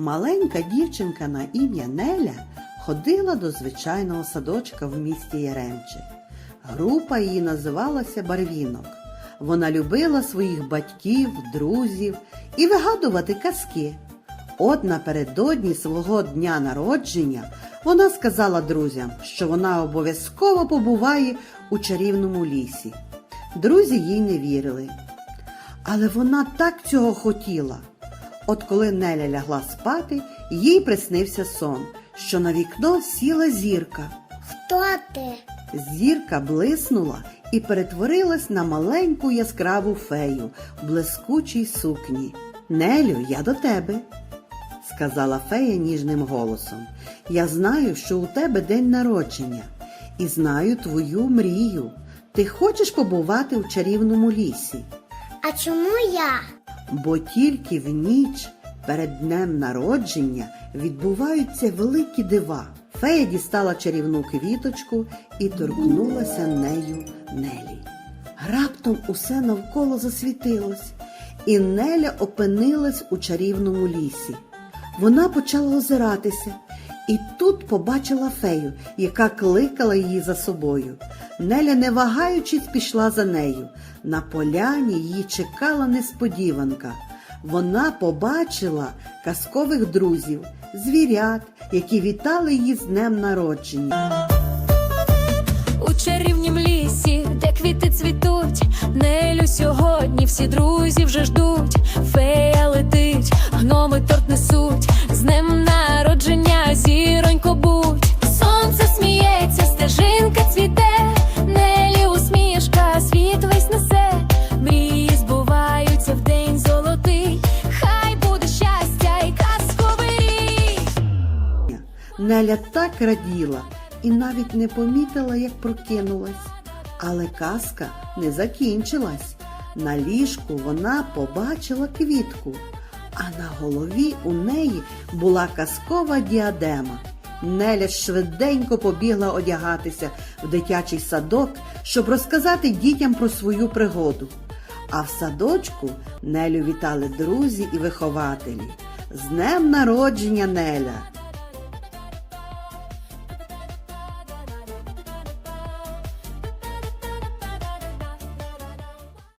Маленька дівчинка на ім'я Неля ходила до звичайного садочка в місті Яремче. Група її називалася Барвінок. Вона любила своїх батьків, друзів і вигадувати казки. От напередодні свого дня народження вона сказала друзям, що вона обов'язково побуває у чарівному лісі. Друзі їй не вірили. Але вона так цього хотіла. От коли Неля лягла спати, їй приснився сон, що на вікно сіла зірка. Хто ти? Зірка блиснула і перетворилась на маленьку яскраву фею в блискучій сукні. Нелю, я до тебе, сказала фея ніжним голосом. Я знаю, що у тебе день народження, і знаю твою мрію. Ти хочеш побувати у чарівному лісі, А чому я? Бо тільки в ніч перед днем народження відбуваються великі дива. Фея дістала чарівну квіточку і торкнулася нею Нелі. Раптом усе навколо засвітилось, і Неля опинилась у чарівному лісі. Вона почала озиратися і тут побачила фею, яка кликала її за собою. Неля, не вагаючись, пішла за нею. На поляні її чекала несподіванка. Вона побачила казкових друзів, звірят, які вітали її з днем народження. у чарівнім лісі, де квіти цвітуть. Нелю сьогодні всі друзі вже ждуть. Фея летить, гноми торт несуть. З днем Неля так раділа і навіть не помітила, як прокинулась. Але казка не закінчилась. На ліжку вона побачила квітку, а на голові у неї була казкова діадема. Неля швиденько побігла одягатися в дитячий садок, щоб розказати дітям про свою пригоду. А в садочку Нелю вітали друзі і вихователі. З днем народження, Неля!